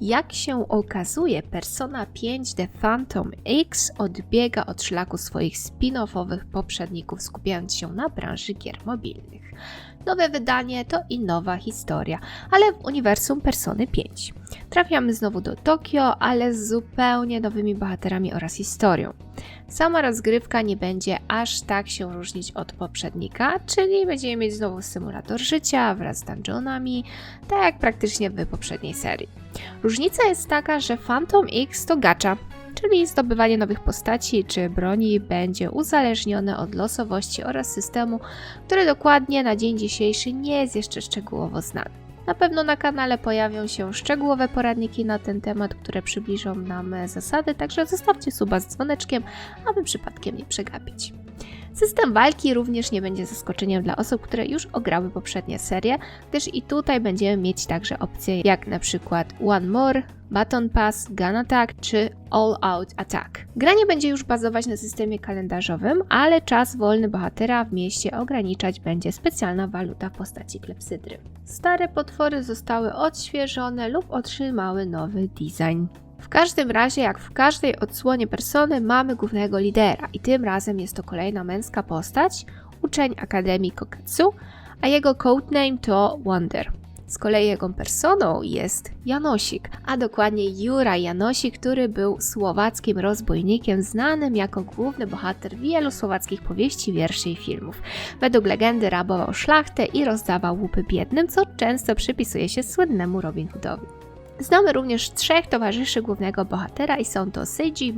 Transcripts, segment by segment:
Jak się okazuje, Persona 5 The Phantom X odbiega od szlaku swoich spin-offowych poprzedników, skupiając się na branży gier mobilnych. Nowe wydanie to i nowa historia, ale w uniwersum Persony 5. Trafiamy znowu do Tokio, ale z zupełnie nowymi bohaterami oraz historią. Sama rozgrywka nie będzie aż tak się różnić od poprzednika, czyli będziemy mieć znowu symulator życia wraz z dungeonami, tak jak praktycznie w poprzedniej serii. Różnica jest taka, że Phantom X to gacha, czyli zdobywanie nowych postaci czy broni będzie uzależnione od losowości oraz systemu, który dokładnie na dzień dzisiejszy nie jest jeszcze szczegółowo znany. Na pewno na kanale pojawią się szczegółowe poradniki na ten temat, które przybliżą nam zasady, także zostawcie suba z dzwoneczkiem, aby przypadkiem nie przegapić. System walki również nie będzie zaskoczeniem dla osób, które już ograły poprzednie serie, gdyż i tutaj będziemy mieć także opcje jak na przykład One More, Baton Pass, Gun Attack czy All Out Attack. Gra nie będzie już bazować na systemie kalendarzowym, ale czas wolny bohatera w mieście ograniczać będzie specjalna waluta w postaci klepsydry. Stare potwory zostały odświeżone lub otrzymały nowy design. W każdym razie, jak w każdej odsłonie persony, mamy głównego lidera i tym razem jest to kolejna męska postać, uczeń Akademii Koketsu, a jego codename to Wonder. Z kolei jego personą jest Janosik, a dokładnie Jura Janosik, który był słowackim rozbójnikiem znanym jako główny bohater wielu słowackich powieści, wierszy i filmów. Według legendy rabował szlachtę i rozdawał łupy biednym, co często przypisuje się słynnemu Robin Hoodowi. Znamy również trzech towarzyszy głównego bohatera i są to Seiji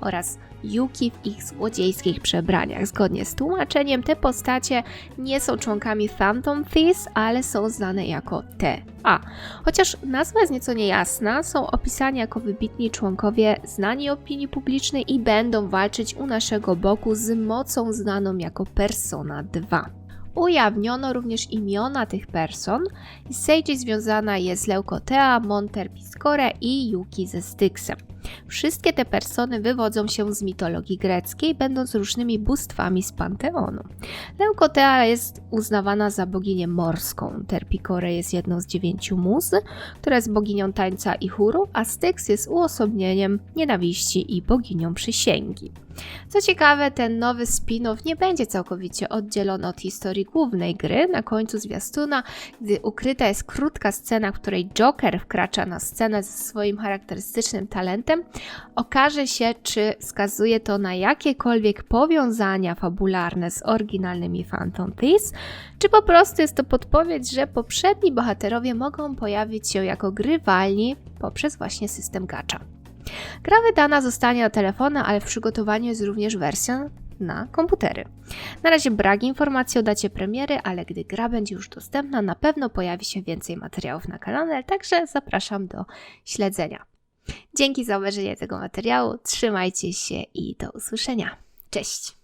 oraz Yuki w ich złodziejskich przebraniach. Zgodnie z tłumaczeniem te postacie nie są członkami Phantom Thieves, ale są znane jako TA. Chociaż nazwa jest nieco niejasna, są opisani jako wybitni członkowie znani opinii publicznej i będą walczyć u naszego boku z mocą znaną jako Persona 2. Ujawniono również imiona tych person. Seiji związana jest z Leukotea, Monter Piscore i Yuki ze Styxem. Wszystkie te persony wywodzą się z mitologii greckiej, będąc różnymi bóstwami z Panteonu. Leukotea jest uznawana za boginię morską, Terpikore jest jedną z dziewięciu mus, która jest boginią tańca i chóru, a Styx jest uosobnieniem nienawiści i boginią przysięgi. Co ciekawe, ten nowy spin-off nie będzie całkowicie oddzielony od historii głównej gry. Na końcu zwiastuna, gdy ukryta jest krótka scena, w której Joker wkracza na scenę ze swoim charakterystycznym talentem, okaże się, czy wskazuje to na jakiekolwiek powiązania fabularne z oryginalnymi Phantom Thieves, czy po prostu jest to podpowiedź, że poprzedni bohaterowie mogą pojawić się jako grywalni poprzez właśnie system gacha. Gra wydana zostanie na telefony, ale w przygotowaniu jest również wersja na komputery. Na razie brak informacji o dacie premiery, ale gdy gra będzie już dostępna, na pewno pojawi się więcej materiałów na kanale, także zapraszam do śledzenia. Dzięki za obejrzenie tego materiału, trzymajcie się i do usłyszenia. Cześć!